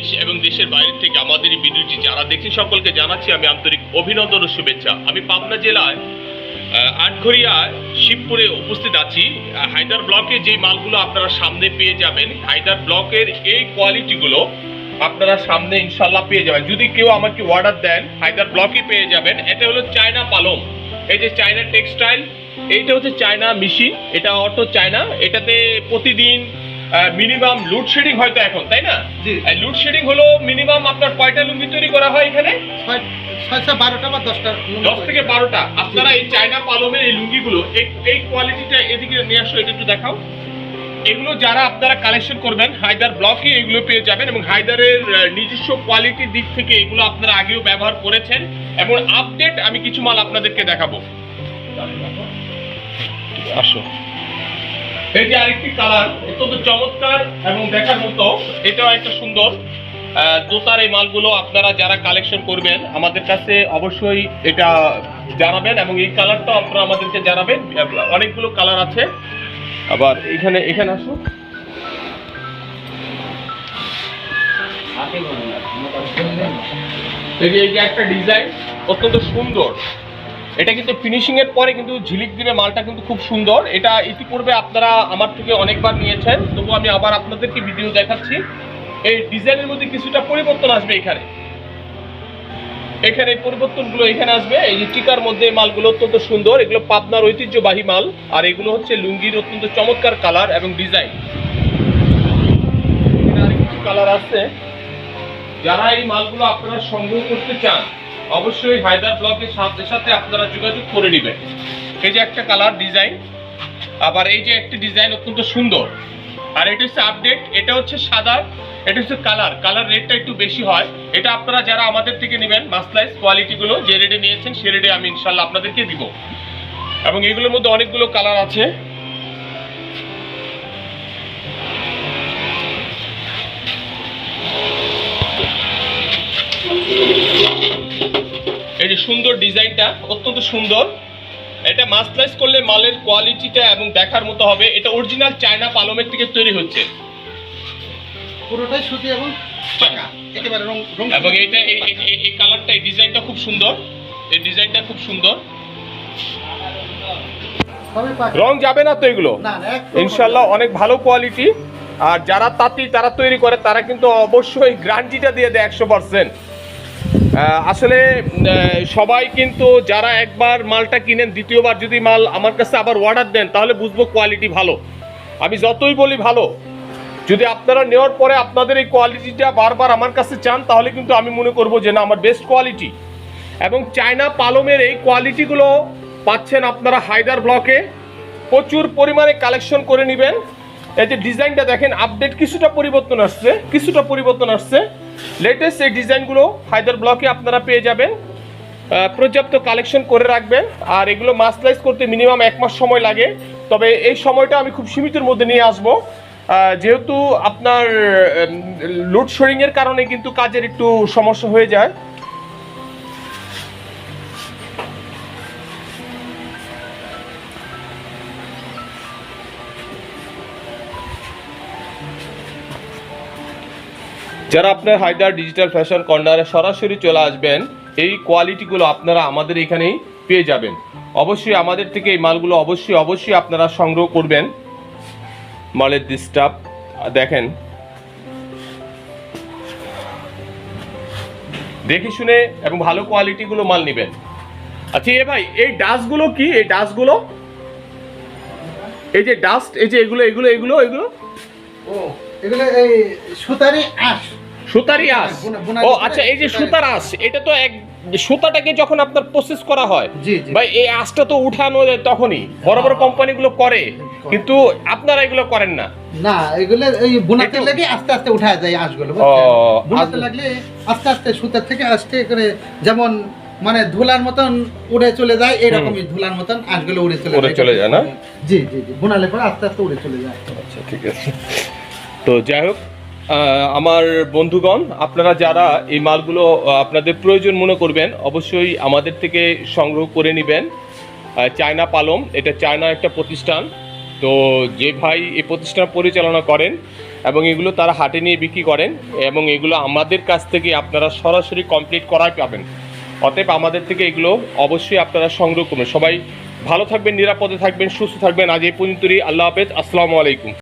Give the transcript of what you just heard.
দেশ এবং দেশের বাইরে থেকে আমাদের এই ভিডিওটি যারা দেখছেন সকলকে জানাচ্ছি আমি আন্তরিক অভিনন্দন ও শুভেচ্ছা। আমি পাবনা জেলায় আটঘরিয়া শিবপুরে উপস্থিত আছি। হায়দার ব্লকে যে মালগুলো আপনারা সামনে পেয়ে যাবেন, হায়দার ব্লকের এই কোয়ালিটিগুলো আপনারা সামনে ইনশাল্লাহ পেয়ে যাবেন। যদি কেউ আমাকে অর্ডার দেন, হায়দার ব্লকে পেয়ে যাবেন। এটা হলো চায়না পালং। এই যে চায়না টেক্সটাইল, এইটা হচ্ছে চায়না মেশিন, এটা অটো চায়না। এটাতে প্রতিদিন মিনিমাম লোডশেডিং হয়তো এখন তাই না? জি। লোডশেডিং হলো মিনিমাম আপনার কয়টা লুঙ্গি তৈরি করা হয় এখানে? বারোটা বা দশটা দশ থেকে বারোটা। আপনারা এই চায়না পালমের এই লুঙ্গিগুলো এই এই কোয়ালিটিটা এদিকে নিয়ে আসো এটা একটু দেখাও। এগুলো যারা আপনারা কালেকশন করবেন হায়দার ব্লকে এগুলো পেয়ে যাবেন এবং হায়দারের নিজস্ব কোয়ালিটির দিক থেকে এগুলো আপনারা আগেও ব্যবহার করেছেন। এবং আপডেট আমি কিছু মাল আপনাদেরকে দেখাবো। আসো। এই যে আরেকটি কালার অত্যন্ত চমৎকার এবং দেখার মতো। এটাও একটা সুন্দর। জুতার এই মালগুলো আপনারা যারা কালেকশন করবেন, আমাদের কাছে অবশ্যই এটা জানাবেন এবং এই কালারটাও আপনারা আমাদেরকে জানাবেন। অনেকগুলো কালার আছে। আবার এখানে এখানে আসুন। এই যে একটা ডিজাইন অত্যন্ত সুন্দর। এটা কিন্তু ফিনিশিং এর পরে কিন্তু ঝিলিক দিবে মালটা কিন্তু খুব সুন্দর। এটা ইতিপূর্বে আপনারা আমার থেকে অনেকবার নিয়েছেন তবু আমি আবার আপনাদেরকে ভিডিও দেখাচ্ছি। এই ডিজাইনের মধ্যে কিছুটা পরিবর্তন আসবে এখানে। এখানে এই পরিবর্তনগুলো এখানে আসবে। এই টিকার মধ্যে মালগুলো অত্যন্ত সুন্দর। এগুলো পাবনার ঐতিহ্যবাহী মাল। আর এগুলো হচ্ছে লুঙ্গির অত্যন্ত চমৎকার কালার এবং ডিজাইন। কালার আছে। যারা এই মালগুলো আপনারা সংগ্রহ করতে চান অবশ্যই হায়দার ব্লকের সাথে সাথে আপনারা যোগাযোগ করে নেবেন। এই যে একটা কালার ডিজাইন আবার এই যে একটি ডিজাইন অত্যন্ত সুন্দর। আর এটা হচ্ছে আপডেট এটা হচ্ছে সাদা, এটা হচ্ছে কালার কালার রেটটা একটু বেশি হয়। এটা আপনারা যারা আমাদের থেকে নেবেন মাসলাইজ কোয়ালিটিগুলো যে রেটে নিয়েছেন, সে রেটে আমি ইনশাল্লাহ আপনাদেরকে দিব। এবং এগুলোর মধ্যে অনেকগুলো কালার আছে। এই যে সুন্দর ডিজাইনটা অত্যন্ত সুন্দর। এটা মাসলাইজ করলে মালের কোয়ালিটিটা এবং দেখার মতো হবে। এটা অরিজিনাল চায়না পালমের থেকে তৈরি হচ্ছে। পুরোটাই সুতি এবং পাকা একেবারে রং রং এবং এটা এই- কালারটা এই ডিজাইনটা খুব সুন্দর। এই ডিজাইনটা খুব সুন্দর। রং যাবে না তো এগুলো? ইনশাল্লাহ অনেক ভালো কোয়ালিটি। আর যারা তাঁতি তারা তৈরি করে তারা কিন্তু অবশ্যই গ্যারান্টিটা দিয়ে দেয় একশো পার্সেন্ট। আসলে সবাই কিন্তু যারা একবার মালটা কিনেন, দ্বিতীয়বার যদি মাল আমার কাছে আবার অর্ডার দেন, তাহলে বুঝব কোয়ালিটি ভালো। আমি যতই বলি ভালো, যদি আপনারা নেওয়ার পরে আপনাদের এই কোয়ালিটিটা বারবার আমার কাছে চান, তাহলে কিন্তু আমি মনে করব যে না, আমার বেস্ট কোয়ালিটি এবং চায়না পালমের এই কোয়ালিটিগুলো পাচ্ছেন আপনারা হায়দার ব্লকে। প্রচুর পরিমাণে কালেকশন করে নেবেন। এই যে ডিজাইনটা দেখেন আপডেট কিছুটা পরিবর্তন আসছে, কিছুটা পরিবর্তন আসছে। লেটেস্ট এই ডিজাইনগুলো হায়দার ব্লকে আপনারা পেয়ে যাবেন। পর্যাপ্ত কালেকশন করে রাখবেন। আর এগুলো মাসলাইজ করতে মিনিমাম এক মাস সময় লাগে। তবে এই সময়টা আমি খুব সীমিতের মধ্যে নিয়ে আসব। যেহেতু আপনার লোডশেডিং এর কারণে কিন্তু কাজের একটু সমস্যা হয়ে যায়। যারা আপনার হায়দার ডিজিটাল ফ্যাশন কর্নারে সরাসরি চলে আসবেন, এই কোয়ালিটিগুলো আপনারা আমাদের এখানেই পেয়ে যাবেন। অবশ্যই আমাদের থেকে এই মালগুলো অবশ্যই অবশ্যই আপনারা সংগ্রহ করবেন। মালের ডিস্টার্ব দেখেন। দেখে শুনে এবং ভালো কোয়ালিটিগুলো মাল নেবেন। আচ্ছা এ ভাই, এই ডাস্টগুলো কি? এই ডাস্টগুলো এই যে ডাস্ট এই যে এগুলো এগুলো এগুলো এগুলো? ও, এগুলো এই সুতারি আঁশ। সুতারি আঁশ। ও আচ্ছা এই যে সুতার আঁশ এটা তো এক সুতাটাকে যখন আপনার প্রসেস করা হয় ভাই এই আঁশটা তো উঠানো যায় তখনই বড় বড় কোম্পানিগুলো করে কিন্তু আপনারা এগুলো করেন না। না এগুলো এই বোনাতে লাগে আস্তে আস্তে উঠা যায় আঁশগুলো বোনাতে লাগলে আস্তে আস্তে সুতার থেকে আস্তে করে যেমন মানে ধুলার মতন উড়ে চলে যায় এরকমই ধুলার মতন আঁশগুলো উড়ে চলে উড়ে চলে যায় না? জি জি জি বোনালে পরে আস্তে আস্তে উড়ে চলে যায়। আচ্ছা ঠিক আছে। তো যাই হোক আমার বন্ধুগণ, আপনারা যারা এই মালগুলো আপনাদের প্রয়োজন মনে করবেন, অবশ্যই আমাদের থেকে সংগ্রহ করে নেবেন। চায়না পালম এটা চায়না একটা প্রতিষ্ঠান। তো যে ভাই এই প্রতিষ্ঠান পরিচালনা করেন এবং এগুলো তারা হাটে নিয়ে বিক্রি করেন এবং এগুলো আমাদের কাছ থেকে আপনারা সরাসরি কমপ্লিট করাই পাবেন। অতএব আমাদের থেকে এগুলো অবশ্যই আপনারা সংগ্রহ করবেন। সবাই ভালো থাকবেন, নিরাপদে থাকবেন, সুস্থ থাকবেন। আজ এই পর্যন্তই, আল্লাহ হাফেজ, আসসালামু আলাইকুম।